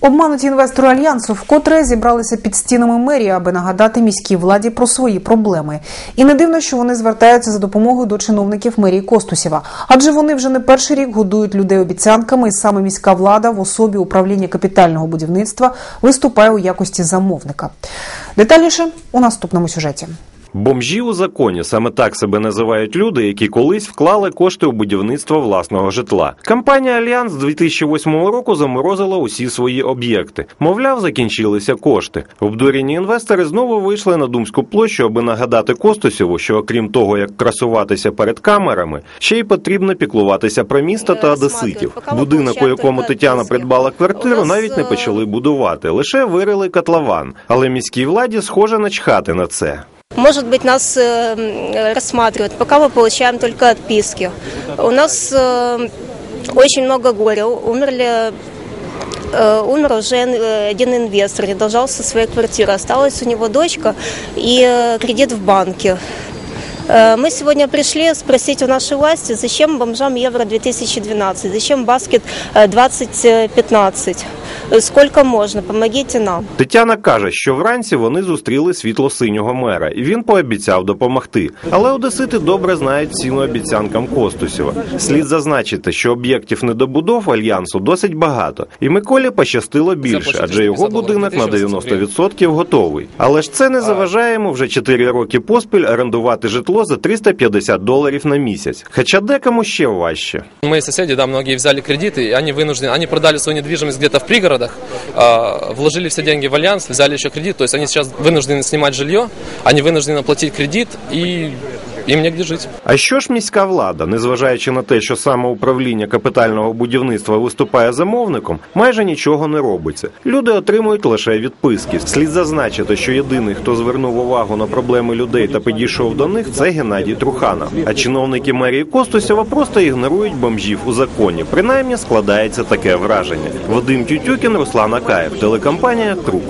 Обмануті інвестори альянсу вкотре зібралися під стінами мерії, аби нагадати міській владі про свої проблеми. І не дивно, що вони звертаються за допомогою до чиновників мерії Костусєва, адже вони вже не перший рік годують людей обіцянками, і саме міська влада в особі управління капітального будівництва виступає у якості замовника. Детальніше у наступному сюжеті. Бомжі у законі саме так себе називають люди, які колись вклали кошти у будівництво власного житла. Компанія Альянс з 2008 року заморозила усі свої об'єкти. Мовляв, закінчилися кошти. Обдурені інвестори знову вийшли на думську площу, аби нагадати Костусєву, що окрім того, як красуватися перед камерами, ще й потрібно піклуватися про місто та одеситів. Будинок, у якому Тетяна придбала квартиру, навіть не почали будувати, лише вирили котлован. Але міській владі схоже начхати на це. Может быть, нас э, рассматривают, пока мы получаем только отписки. У нас э, очень много горя. Умерли э, Умер уже один инвестор, не дождался своей квартиры. Осталась у него дочка и кредит в банке. Мы сегодня пришли спросить у нашей власти, зачем бомжам Евро 2012, зачем баскет э, 2015, Э, сколько можно, помогите нам. Тетяна каже, що вранці вони зустріли світло-синього мера, і він пообіцяв допомогти. Але одесити добре знають ціну обіцянкам Костусєва. Слід зазначити, що об'єктів недобудов альянсу досить багато, і Миколі пощастило більше, адже його будинок на 90% готовий. Але ж це не заважає йому вже 4 роки поспіль орендувати житло за 350 доларів на місяць. Хоча декому ще важче. Мои соседи, да, многие взяли кредиты, и они вынуждены, они продали свою недвижимость где-то в пригородах, а, вложили все деньги в альянс, взяли еще кредит, то есть они сейчас вынуждены снимать жилье, они вынуждены платить кредит, и им негде жить. А що ж міська влада, незважаючи на те, що саме управління капітального будівництва виступає замовником, майже нічого не робиться. Люди отримують лише відписки. Слід зазначити, що єдиний, хто звернув увагу на проблеми людей та підійшов до них, це Геннадій Труханов. А чиновники мерії Костусєва просто ігнорують бомжів у законі. Принаймні складається таке враження. Вадим Тютюкін, Руслан Акаєв, телекомпанія Круг.